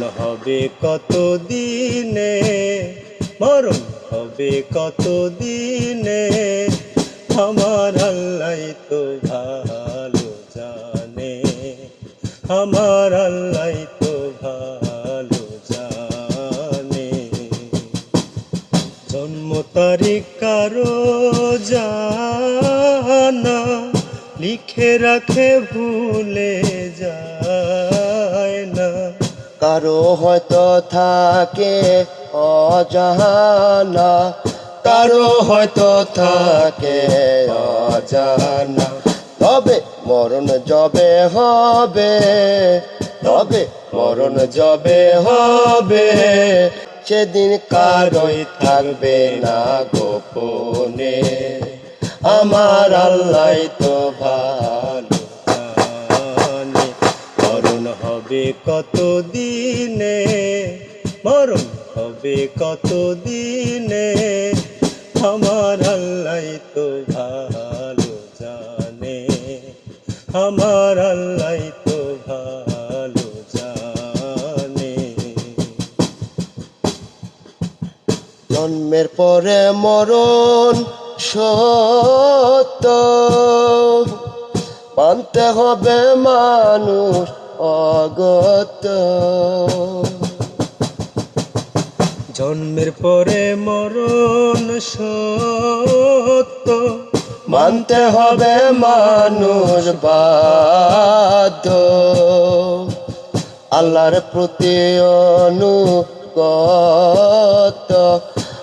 মরণ হবে কত দিনে মরণ হবে কত দিনে আমার আল্লাহ তো ভালো জানে। আমার আল্লাহ তো ভালো জানে। জন্ম তারিখ কারও জানা, লিখে রাখে ভুলে না কারও হয়তো থাকে অজানা, কারও হয়তো থাকে অজানা। তবে মরণ যবে হবে, তবে মরণ যবে হবে। সেদিন কারোই থাকবে না গোপনে। আমার আল্লাহ তো ভালো। হবে কত দিনে মরণ হবে কত দিনে আমার আল্লাহ তো ভালো জানে। আমার আল্লাহ তো ভালো জানে। জন্মের পরে মরণ সত্য। মানতে হবে মানুষ অগত। জন্মের পরে মরণ সত্য। মানতে হবে মানুষ বাধ্য। আল্লাহর প্রতি অনুগত।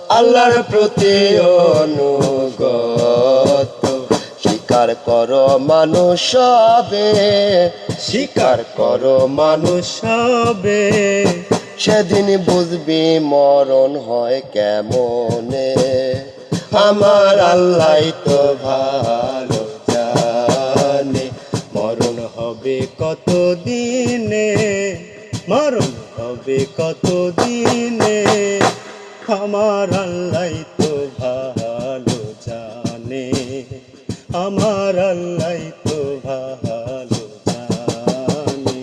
আল্লাহর প্রতি অনুগত। স্বীকার করো মানুষ হবে স্বীকার করো মানুষ সবে। সেদিন বুঝবি মরণ হয় কেমনে, আমার আল্লাহ তো ভালো জানে। মরণ হবে কত দিনে মরণ হবে কত দিনে আমার আল্লাহ তো ভালো আমার আল্লাহ তো ভালো জানে।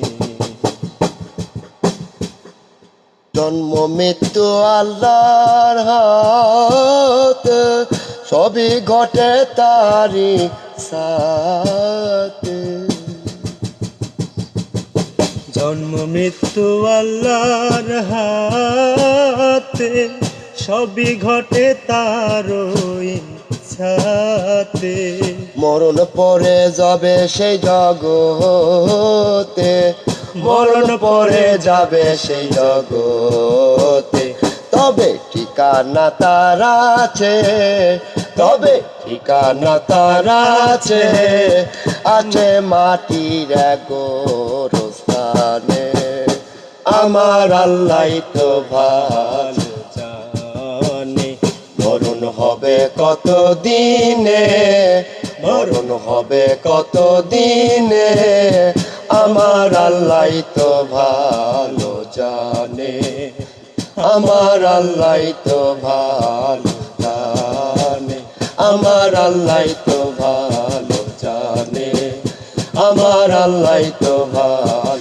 জন্ম, মৃত্যু, আল্লাহর হাত, সবই ঘটে তারি সাথে। জন্ম, মৃত্যু, আল্লাহর হাতে, সবই ঘটে তার ইচ্ছাতে মরণ পরে যাবে সেই জগতে। মরণ পরে যাবে সেই জগতে। তবে ঠিকানা তার আছে, তবে ঠিকানা তার আছে। আছে মাটির গোরস্থানে। আমার আল্লাহ তো ভালো। হবে কত দিনে মরণ হবে কত দিনে আমার আল্লাহ তো ভালো জানে। আমার আল্লাহ তো ভালো জানে। আমার আল্লাহ তো ভালো জানে। আমার আল্লাহ তো ভালো